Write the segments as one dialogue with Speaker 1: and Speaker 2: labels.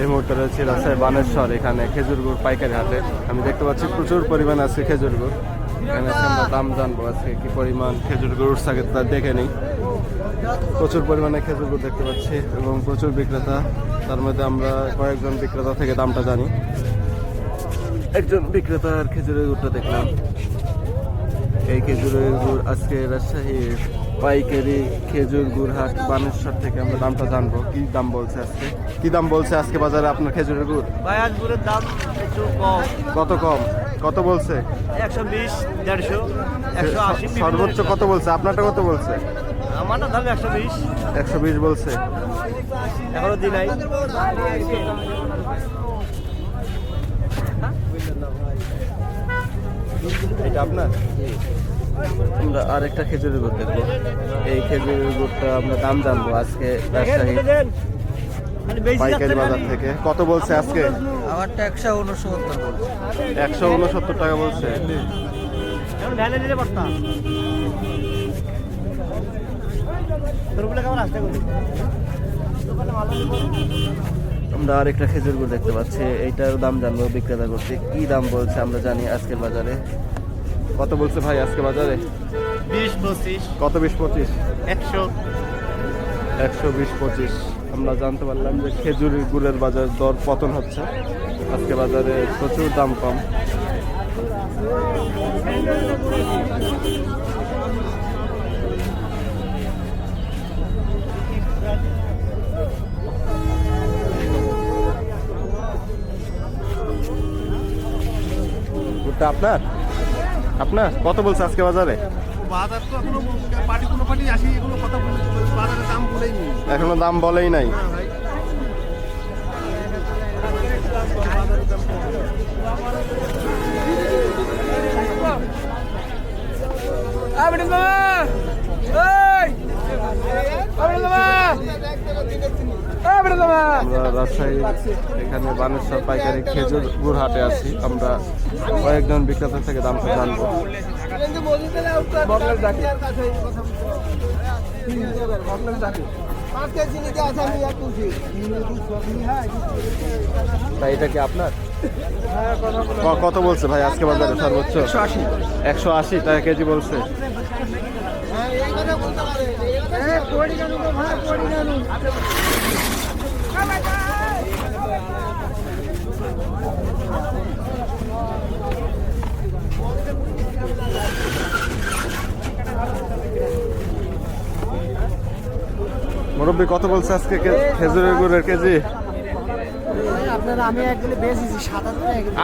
Speaker 1: এই মুহূর্তে রয়েছে রাজশাহী বানেশ্বর, এখানে খেজুর গুড় পাইকারি হাটে। আমি দেখতে পাচ্ছি প্রচুর পরিমাণ আছে খেজুর গুড়। এখানে আমরা দাম জানব আজকে কি পরিমাণ খেজুর গুড় উঠছে তা দেখে নিই। প্রচুর পরিমাণে খেজুর গুড় দেখতে পাচ্ছি এবং প্রচুর বিক্রেতা। তার মধ্যে আমরা কয়েকজন বিক্রেতা থেকে দামটা জানি। একজন বিক্রেতার খেজুরের গুড়টা দেখলাম। এই খেজুরের গুড় আজকে রাজশাহীর পাইকারি খেজুর গুড় হাট বানেশ্বর থেকে আমরা দামটা জানব। কি দাম বলছে আজকে? কি দাম বলছে আজকে বাজারে আপনার খেজুরের গুড়?
Speaker 2: বায়াজ গুড়ের দাম একটু কম।
Speaker 1: কত কম? কত বলছে?
Speaker 2: একশো বিশ দেড়শো একশো আশি
Speaker 1: সর্বোচ্চ কত বলছে? আপনারটা কত বলছে?
Speaker 2: আমারটা ধরো একশো বিশ।
Speaker 1: একশো বিশ বলছে।
Speaker 2: এখনও দিন নাই।
Speaker 1: এটা আপনার? আমরা আরেকটা খেজুরের গুড় দেখব। এই খেজুরের গুড়টা আমরা দাম জানব আজকে রাজশাহী পাইকারি বাজার থেকে। কত বলছে আজকে?
Speaker 2: আমারটা একশো উনসত্তর বলছে।
Speaker 1: একশো উনসত্তর টাকা বলছে।
Speaker 2: কেমন আসতে করি
Speaker 1: আমরা আরেকটা খেজুর গুড় দেখতে পাচ্ছি। এইটার দাম জানব বিক্রেতা করতে কি দাম বলছে আমরা জানি আজকের বাজারে। কত বলছে ভাই আজকে বাজারে?
Speaker 2: বিশ পঁচিশ।
Speaker 1: কত বিশ পঁচিশ?
Speaker 2: একশো।
Speaker 1: একশো বিশ পঁচিশ। আমরা জানতে পারলাম যে খেজুর গুড়ের বাজার দর পতন হচ্ছে। আজকে বাজারে প্রচুর দাম কম। গুড়টা আপনার? আপনার? কত বলছে আজকে বাজারে?
Speaker 3: বাজার তো এখনও পার্টি কোনো পার্টি আসি এগুলো কথা বলে বাজারের দাম বলেই নি
Speaker 1: এখনও দাম বলেই নাই।
Speaker 3: ভাই।
Speaker 1: আমরা রাজশাহী এখানে বানেশ্বর পাইকারি খেজুর গুড় হাটে আছি। আমরা কয়েকজন বিক্রেতা থেকে দামটা জানব। ভাই এটা কি আপনার? ক- কত বলছে ভাই আজকে বাজারে সর্বোচ্চ? একশো আশি। টাকা কেজি বলছে। মুরব্বী কত বলছে আজকে খেজুরের গুড়ের কেজি?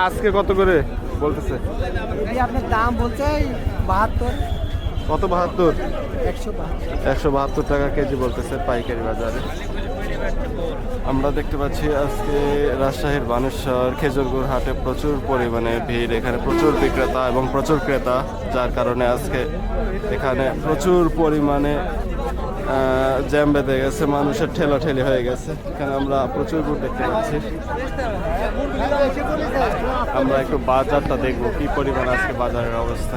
Speaker 1: আজকে কত করে বলতেছে?
Speaker 4: আপনার দাম বলছে বাহাত্তর।
Speaker 1: কত বাহাত্তর।
Speaker 4: একশো বাহাত্তর
Speaker 1: টাকা কেজি বলতেছে পাইকারি বাজারে। আমরা দেখতে পাচ্ছি আজকে রাজশাহীর বানেশ্বর খেজুরগুড় হাটে প্রচুর পরিমাণে ভিড়, এখানে প্রচুর বিক্রেতা এবং প্রচুর ক্রেতা, যার কারণে আজকে এখানে প্রচুর পরিমাণে জ্যাম বেঁধে গেছে, মানুষের ঠেলাঠেলি হয়ে গেছে। এখানে আমরা প্রচুর গুড় দেখতে পাচ্ছি। আমরা একটু বাজারটা দেখব, কি পরিমাণ আজকে বাজারের অবস্থা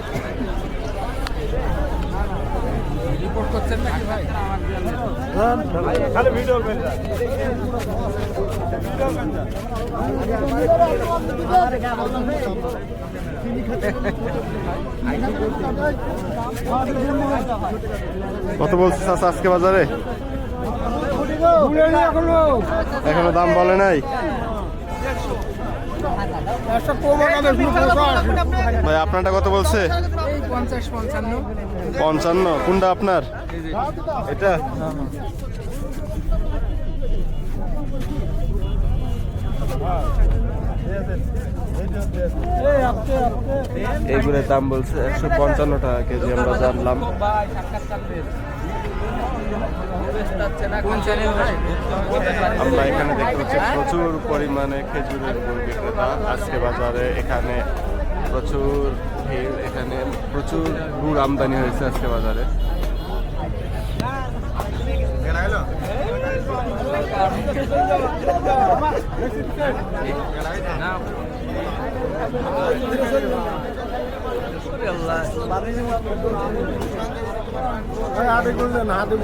Speaker 1: কি দাঁড়াইছে
Speaker 2: খালি ভিডিও
Speaker 1: কত বলছে চাচা আজকে বাজারে? এখনও দাম বলে নাই? ভাই আপনারটা কত বলছে?
Speaker 4: পঞ্চাশ পঞ্চান্ন।
Speaker 1: পঞ্চান্ন, কোনটা আপনার? এটা। এইগুলোর দাম বলছে একশো পঞ্চান্ন টাকা কেজি, আমরা জানলাম। আমরা এখানে দেখতে পাচ্ছি প্রচুর পরিমাণে খেজুরের গুড় বিক্রেতা। আজকে বাজারে এখানে প্রচুর ভিড় এখানে প্রচুর গুড় আমদানি হয়েছে আজকে বাজারে।
Speaker 3: হাতে করলেন হাতে